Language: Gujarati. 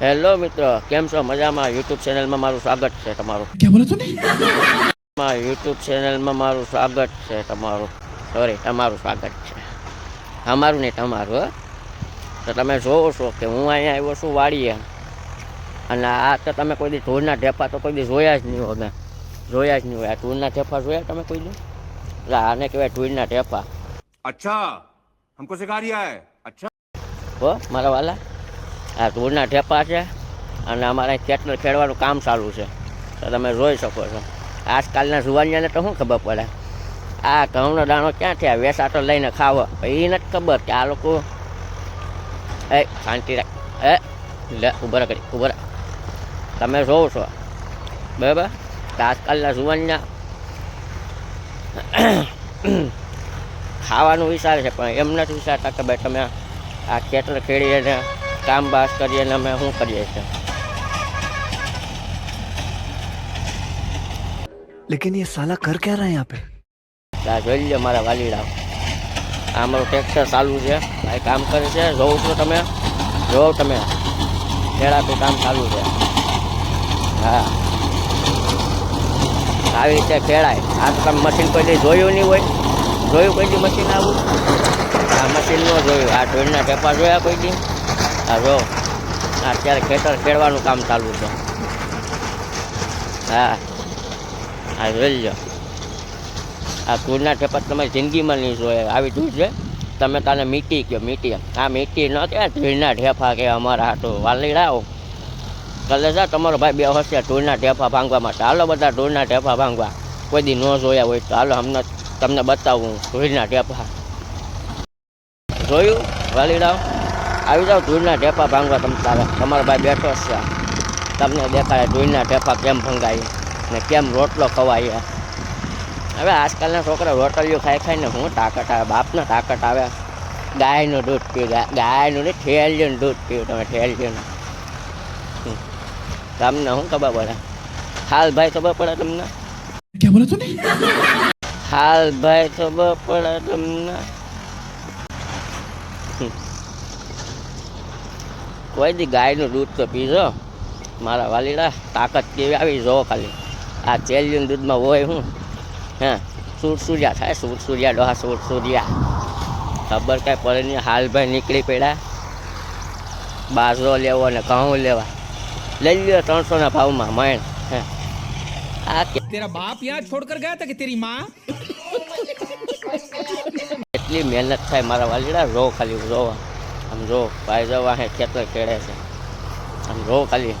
હેલો મિત્ર. કેમ છો? મજામાં? યુટ્યુબ ચેનલમાં મારું સ્વાગત છે તમારું. યુટ્યુબ ચેનલમાં મારું સ્વાગત છે તમારું. સોરી તમારું સ્વાગત છે. અમારું નહીં તમારું તો તમે જોવો છો કે હું અહીંયા આવ્યો છું વાડીએ. અને આ તો તમે કોઈ દી ધૂળના ઢેફા તો કોઈ દી જોયા જ નહીં હોય જોયા જ નહીં હોય. આ ધૂળના ઢેફા જોયા તમે કોઈ દી? એટલે આને કહેવાય ધૂળના ઢેફા. અચ્છા હમકો સિખા રહ્યા હે. અચ્છા. હો મારા વાલા? આ ધૂળના ઠેપા છે અને અમારે ખેતર ખેડવાનું કામ ચાલુ છે. તો તમે જોઈ શકો છો. આજકાલના જુવાનિયાને તો શું ખબર પડે? આ ઘઉંનો દાણો ક્યાં થયા? વેસા તો લઈને ખાવો. એ નથી ખબર કે આ લોકો એ, શાંતિ રાખ. એ, લે ઉભરા કરી ઉભરા તમે જોવો છો. બરાબર? આજકાલના જુવાનિયા ખાવાનું વિચારે છે, પણ એમ નથી વિચારતા કે ભાઈ તમે આ ખેતર ખેડીએ ને કામ બાસ કરીએ ને અમે શું કરીએ છીએ? લેકિન એ સાલા કર ક્યાં રહે યહાં આ જોઈ લે મારા વાલીડા. આ મારું ટેક્સર ચાલુ છે. ભાઈ કામ કરે છે. જોઉં છો તમે? જોવો તમે? ખેડાતું કામ ચાલુ છે. હા. આવી રીતે કેળાય. આ તો તમે મશીન કોઈ જોયું નહીં હોય. જોયું કોઈ મશીન આવું? આ મશીન ન જોયું. આ ઢોળના પેપર જોયા કોઈ દી? આ અત્યારે ખેતર ખેડવાનું કામ ચાલુ છે. હા, આ જોઈ લો આ ધૂળના ઠેપા તમે જિંદગીમાં નહીં જોયે. આવી ધૂળ છે, તમે તાને મીટી કહો મીટી આ મીટી ન થયા ધૂળના ઠેફા કે અમારા હાટું. વાલી રાવ કલે જા, તમારો ભાઈ બે હશે ધૂળના ઠેફા ભાંગવા માટે હાલો બધા ધૂળના ઠેફા ભાંગવા. કોઈ દી ન જોયા હોય તો હાલો અમને તમને બતાવું ધૂળના ઠેફા જોયું વાલી રાવ આવી જાઓ ધૂળના ઢેપા ભાંગવા તમે તારે. તમારો ભાઈ બેઠો છે. તમને દેખાડે ધૂળના ઢેપા કેમ ભંગાય ને કેમ રોટલો ખવાય. હવે આજકાલના છોકરા રોટલીઓ ખાઈ ખાઈને હું તાકાત આવે? બાપને તાકાત આવે? ગાયનું દૂધ પીવું ગાયનું નહીં ઠેલિયું દૂધ પીવું તમે ઠેલિયું તમને શું ખબર પડે? હાલ ભાઈ ખબર પડે તમને? હાલ ભાઈ ખબર પડે તમને? કોઈ દી ગાયનું દૂધ તો પીજો મારા વાલીડા તાકાત કેવી આવી જો ખાલી. આ તેલિયું દૂધમાં હોય હું. હા સુરસુરિયા થાય સુરસુરિયા ડોહા સુરસુરિયા ખબર કાંઈ પડે નહીં હાલભાઈ નીકળી પડ્યા. બાજરો લેવો અને ઘઉં લેવા. લઈ લ્યો ત્રણસોના ભાવમાં મણ હા. આ તેરા બાપ યહાં છોડકર ગયા કે તેરી માં? એટલી મહેનત થાય મારા વાલીડા રો ખાલી રોવા આમ જો ભાઈ જવા વાહે ખેતર ખેડે છે. આમ ખાલી